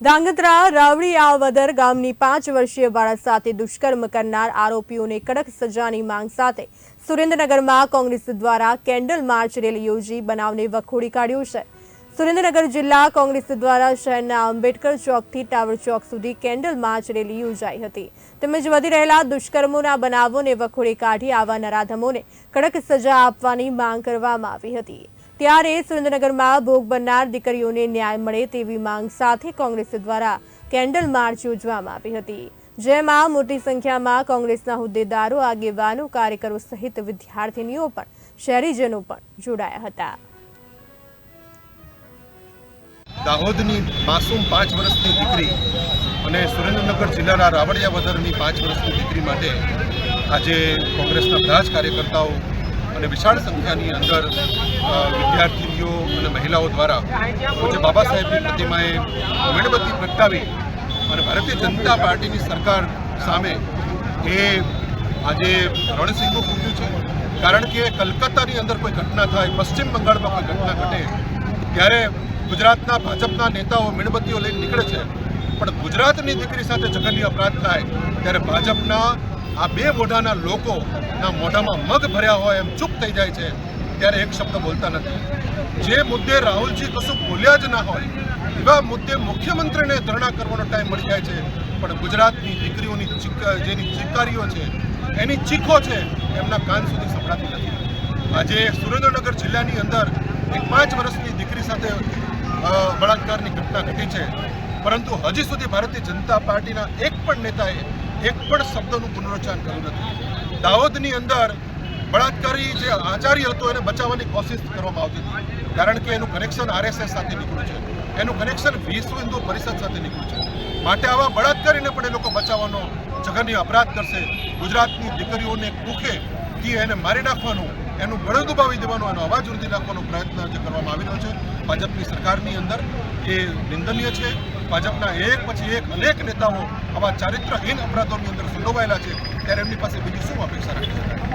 ધાંગધ્રા આવદર ગામની પાંચ વર્ષીય બાળક સાથે દુષ્કર્મ કરનાર આરોપીઓને કડક સજાની માંગ સાથે સુરેન્દ્રનગરમાં કોંગ્રેસ દ્વારા કેન્ડલ માર્ચ રેલી યોજી, બનાવને વખોડી કાઢ્યો છે. સુરેન્દ્રનગર જિલ્લા કોંગ્રેસ દ્વારા શહેરના આંબેડકર ચોકથી ટાવર ચોક સુધી કેન્ડલ માર્ચ રેલી યોજાઈ હતી. તેમજ વધી રહેલા દુષ્કર્મોના બનાવોને વખોડી કાઢી આવા નરાધમોને કડક સજા આપવાની માંગ કરવામાં આવી હતી. ત્યારે સુરેન્દ્રનગરમાં ભોગ બનનાર દીકરીઓને ન્યાય મળે તેવી માંગ સાથે કોંગ્રેસ દ્વારા કેન્ડલ માર્ચ યોજવામાં આવી હતી. જેમાં મોટી સંખ્યામાં કોંગ્રેસના હોદ્દેદારો, આગેવાનો, કાર્યકરો સહિત વિદ્યાર્થીનીઓ પણ, શહેરીજનો પણ જોડાયા હતા. દાહોદની માસૂમ પાંચ વર્ષની દીકરી અને સુરેન્દ્રનગર જિલ્લાના રાવડિયાવદરની પાંચ વર્ષની દીકરી માટે આજે કોંગ્રેસના બધા જ કાર્યકર્તાઓ અને વિશાળ સંખ્યાની અંદર વિદ્યાર્થીનીઓ અને મહિલાઓ દ્વારા પૂજ્ય બાબા સાહેબની પ્રતિમાએ મીણબત્તી પ્રગટાવી અને ભારતીય જનતા પાર્ટીની સરકાર સામે એ આજે રણસિંહનું ફૂટ્યું છે. કારણ કે કલકત્તાની અંદર કોઈ ઘટના થાય, પશ્ચિમ બંગાળમાં કોઈ ઘટના ઘટે, ત્યારે ગુજરાતના ભાજપના નેતાઓ મીણબત્તીઓ લઈને નીકળે છે. પણ ગુજરાતની દીકરી સાથે જઘન્ય અપરાધ થાય, ત્યારે ભાજપના આ બે મોઢાના લોકોના મોઢામાં મગ ભર્યા હોય એમ ચૂપ થઈ જાય છે, ત્યારે એક શબ્દ બોલતા નથી. જે મુદ્દે રાહુલજી કશું બોલ્યા જ ના હોય, એવા મુદ્દે મુખ્યમંત્રીને ધરણા કરવાનો ટાઈમ મળી જાય છે. પણ ગુજરાતની દીકરીઓની જેની ચીકારીઓ છે, એની ચીખો છે, એમના કાન સુધી સંભળાતી નથી. આજે સુરેન્દ્રનગર જિલ્લાની અંદર એક પાંચ વર્ષની દીકરી સાથે બળાત્કારની ઘટના ઘટી છે. પરંતુ હજી સુધી ભારતીય જનતા પાર્ટીના એક પણ નેતાએ એક પણ શબ્દનું પુનરોચ્ચાર કર્યું નથી. દાહોદની અંદર બળાત્કારી જે આચાર્ય હતો એને બચાવવાની કોશિશ કરવામાં આવતી હતી. કારણ કે એનું કનેક્શન આરએસએસ સાથે નીકળ્યું છે. એનું કનેક્શન વિશ્વ હિન્દુ પરિષદ સાથે નીકળ્યું છે. માટે આવા બળાત્કારીને પણ એ લોકો બચાવવાનો જઘન્ય અપરાધ કરશે. ગુજરાતની દીકરીઓને કુખે થી એને મારી નાખવાનું, એનું ગળું દુબાવી દેવાનો, એનો અવાજ ઊંધી નાખવાનો પ્રયત્ન જે કરવામાં આવી રહ્યો છે. ભાજપની સરકારની અંદર એ નિંદનીય છે. ભાજપના એક પછી એક અનેક નેતાઓ આવા ચારિત્રહીન અપરાધોની અંદર સંડોવાયેલા છે, ત્યારે એમની પાસે બીજી શું અપેક્ષા રાખી શકાય?